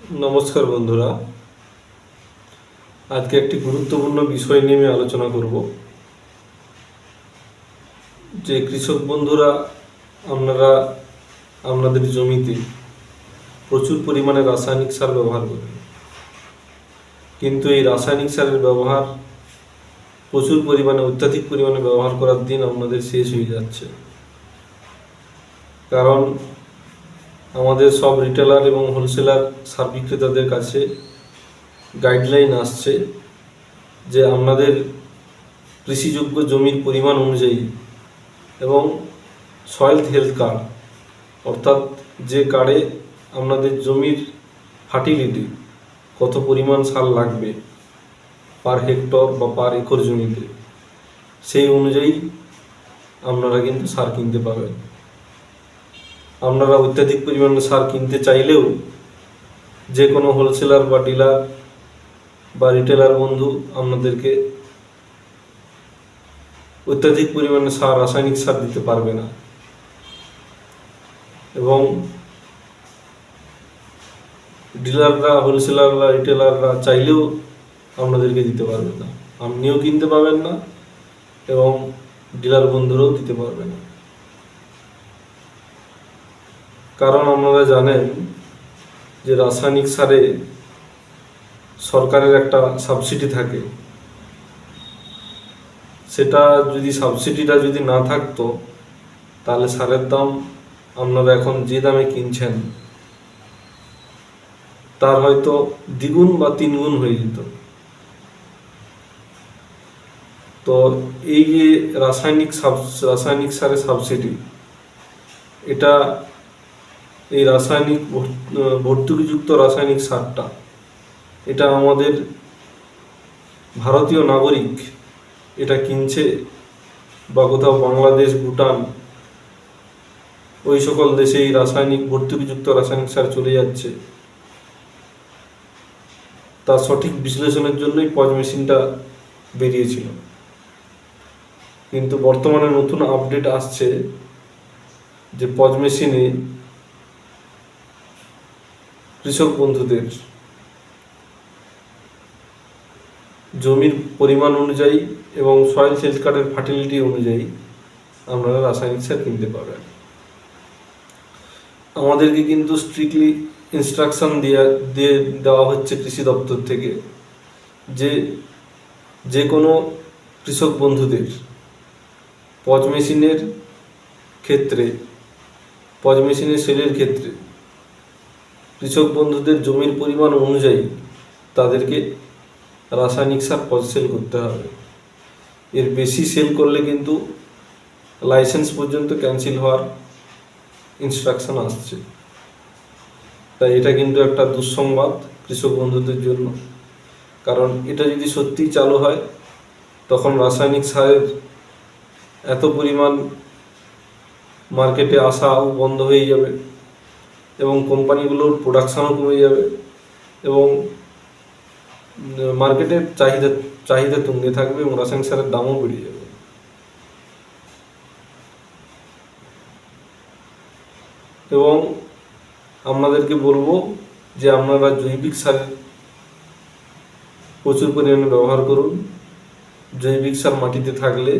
নমস্কার বন্ধুরা। আজকে একটি গুরুত্বপূর্ণ বিষয় নিয়ে আমি আলোচনা করব। যে কৃষক বন্ধুরা, আপনারা আপনাদের জমিতে প্রচুর পরিমাণে রাসায়নিক সার ব্যবহার করেন কিন্তু এই রাসায়নিক সারের ব্যবহার, প্রচুর পরিমাণে, অত্যাধিক পরিমাণে ব্যবহার করার দিন আপনাদের শেষ হয়ে যাচ্ছে। কারণ আমাদের সব রিটেলার এবং হোলসেলার সার বিক্রেতাদের কাছে গাইডলাইন আসছে যে আপনাদের কৃষিযোগ্য জমির পরিমাণ অনুযায়ী এবং সয়েল হেলথ কার্ড অর্থাৎ যে কার্ডে আপনাদের জমির ফার্টিলিটি কত পরিমাণ সার লাগবে পার হেক্টর বা পার একর জমিতে, সেই অনুযায়ী আপনারা কিন্তু সার কিনতে পাবেন আপনারা অত্যাধিক পরিমাণে সার কিনতে চাইলেও যে কোনো হোলসেলার বা ডিলার বা রিটেলার বন্ধু আপনাদেরকে অত্যাধিক পরিমাণে সার, রাসায়নিক সার দিতে পারবে না। এবং ডিলাররা হোলসেলাররা রিটেলাররা চাইলেও আপনাদেরকে দিতে পারবে না। আপনিও কিনতে পাবেন না এবং ডিলার বন্ধুরাও দিতে পারবে না। কারণ আপনারা জানেন যে রাসায়নিক সারে সরকারের একটা সাবসিডি থাকে। সেটা যদি সাবসিডিটা যদি না থাকতো, তাহলে সারের দাম আপনারা এখন যে দামে কিনছেন, তার হয়তো দ্বিগুণ বা তিনগুণ হয়ে যেত। তো এই যে রাসায়নিক রাসায়নিক সারের সাবসিডি, এটা এই রাসায়নিক ভর- ভর্তুকিযুক্ত রাসায়নিক সারটা। এটা আমাদের ভারতীয় নাগরিক এটা কিনছে বা কোথাও বাংলাদেশ, ভুটান, ওই সকল দেশে এই রাসায়নিক ভর্তুকিযুক্ত রাসায়নিক সার চলে যাচ্ছে। তার সঠিক বিশ্লেষণের জন্যই পজ মেশিনটা বেরিয়েছিল। কিন্তু বর্তমানে নতুন আপডেট আসছে যে পজ মেশিনে কৃষক বন্ধুদের জমির পরিমাণ অনুযায়ী এবং সয়েল হেলথ কার্ডের ফার্টিলিটি অনুযায়ী আপনারা রাসায়নিক সার কিনতে পারবেন। আমাদেরকে কিন্তু স্ট্রিক্টলি ইনস্ট্রাকশন দেওয়া দিয়ে দেওয়া হচ্ছে কৃষি দপ্তর থেকে যে যে কোনো কৃষক বন্ধুদের পজ মেশিনের ক্ষেত্রে, পজ মেশিনের সেলের ক্ষেত্রে কৃষক বন্ধুদের জমির পরিমাণ অনুযায়ী তাদেরকে রাসায়নিক সার পজ সেল করতে হবে। এর বেশি সেল করলে কিন্তু লাইসেন্স পর্যন্ত ক্যান্সেল হওয়ার ইনস্ট্রাকশন আসছে। তাই এটা কিন্তু একটা দুঃসংবাদ কৃষক বন্ধুদের জন্য। কারণ এটা যদি সত্যিই চালু হয়, তখন রাসায়নিক সারের এত পরিমাণ মার্কেটে আসাও বন্ধ হয়ে যাবে। এবং কোম্পানিগুলোর প্রোডাকশানও কমে যাবে এবং মার্কেটের চাহিদা চাহিদা তুঙ্গে থাকবে এবং রাসায়নিক সারের দামও বেড়ে যাবে। এবং আপনাদেরকে বলব যে আপনারা জৈবিক সারের প্রচুর পরিমাণে ব্যবহার করুন। জৈবিক সার মাটিতে থাকলে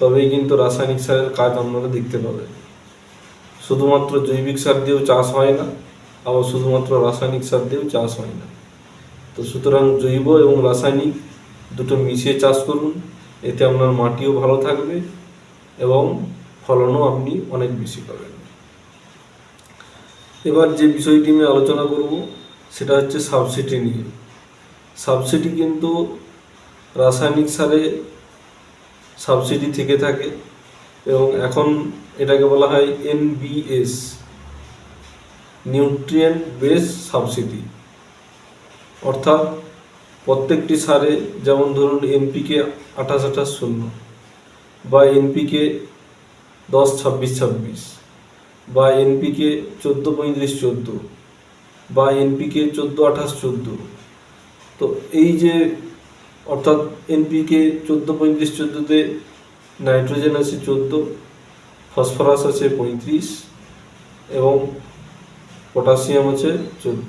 তবেই কিন্তু রাসায়নিক সারের কাজ আপনারা দেখতে পাবেন। শুধুমাত্র জৈবিক সার দিয়েও চাষ হয় না, আবার শুধুমাত্র রাসায়নিক সার দিয়েও চাষ হয় না। তো সুতরাং জৈব এবং রাসায়নিক দুটো মিশিয়ে চাষ করুন, এতে আপনার মাটিও ভালো থাকবে এবং ফলনও আপনি অনেক বেশি পাবেন। এবার যে বিষয়টি আমি আলোচনা করব, সেটা হচ্ছে সাবসিডি নিয়ে। সাবসিডি কিন্তু রাসায়নিক সারে সাবসিডি থেকে থাকে। এবং এখন এটাকে বলা হয় এনবিএস নিউট্রিয়েন্ট বেস সাবসিডি অর্থাৎ প্রত্যেকটি সারে যেমন ধরুন এনপিকে আঠাশ আঠাশ শূন্য বা এনপিকে দশ ছাব্বিশ ছাব্বিশ বা এনপিকে চোদ্দ পঁয়ত্রিশ চোদ্দ বা এনপিকে চোদ্দ আঠাশ চোদ্দ। তো এই যে অর্থাৎ এনপিকে চোদ্দ পঁয়ত্রিশ চোদ্দোতে নাইট্রোজেন আছে চোদ্দ, ফসফরাস আছে পঁয়ত্রিশ এবং পটাশিয়াম আছে চোদ্দ।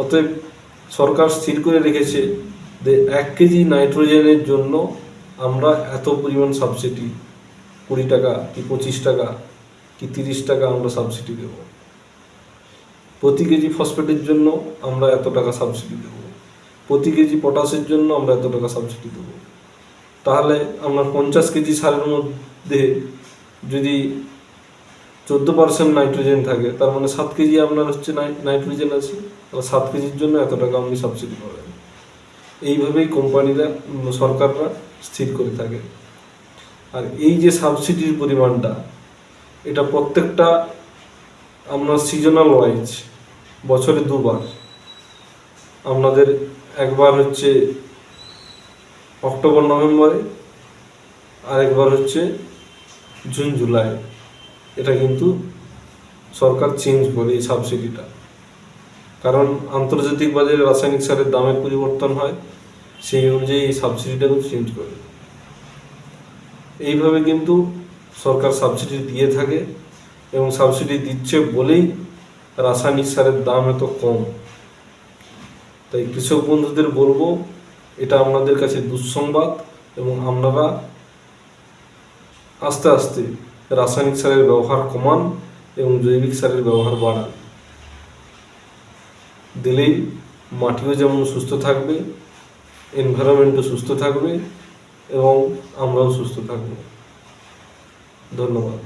অতএব সরকার স্থির করে রেখেছে যে এক কেজি নাইট্রোজেনের জন্য আমরা এত পরিমাণ সাবসিডি, কুড়ি টাকা কি পঁচিশ টাকা কি তিরিশ টাকা আমরা সাবসিডি দেব। প্রতি কেজি ফসফেটের জন্য আমরা এত টাকা সাবসিডি দেব। প্রতি কেজি পটাশের জন্য আমরা এত টাকা সাবসিডি দেব। তাহলে আমরা পঞ্চাশ কেজি সারের মধ্যে যদি চোদ্দ পার্সেন্ট নাইট্রোজেন থাকে, তার মানে সাত কেজি আপনার হচ্ছে নাই- নাইট্রোজেন আছে। তাহলে সাত কেজির জন্য এত টাকা আপনি সাবসিডি পাবেন। এইভাবেই কোম্পানিরা সরকাররা স্থির করে থাকে। আর এই যে সাবসিডির পরিমাণটা, এটা প্রত্যেকটা আপনার সিজনাল ওয়াইজ বছরে দুবার। আপনাদের একবার হচ্ছে অক্টোবর, নভেম্বরে, আরেকবার হচ্ছে জুন, জুলাই। এটা কিন্তু সরকার চেঞ্জ করে এই সাবসিডিটা কারণ আন্তর্জাতিক বাজারে রাসায়নিক সারের দামের পরিবর্তন হয়, সেই অনুযায়ী এই সাবসিডিটা কিন্তু চেঞ্জ করে। এইভাবে কিন্তু সরকার সাবসিডি দিয়ে থাকে এবং সাবসিডি দিচ্ছে বলেই রাসায়নিক সারের দাম এত কম। তাই কৃষক বন্ধুদের বলব এটা আপনাদের কাছে দুঃসংবাদ এবং আপনারা আস্তে আস্তে রাসায়নিক সারের ব্যবহার কমান এবং জৈবিক সারের ব্যবহার বাড়ান। দিলেই মাটিও যেমন সুস্থ থাকবে এনভায়রনমেন্টও সুস্থ থাকবে এবং আমরাও সুস্থ থাকব। ধন্যবাদ।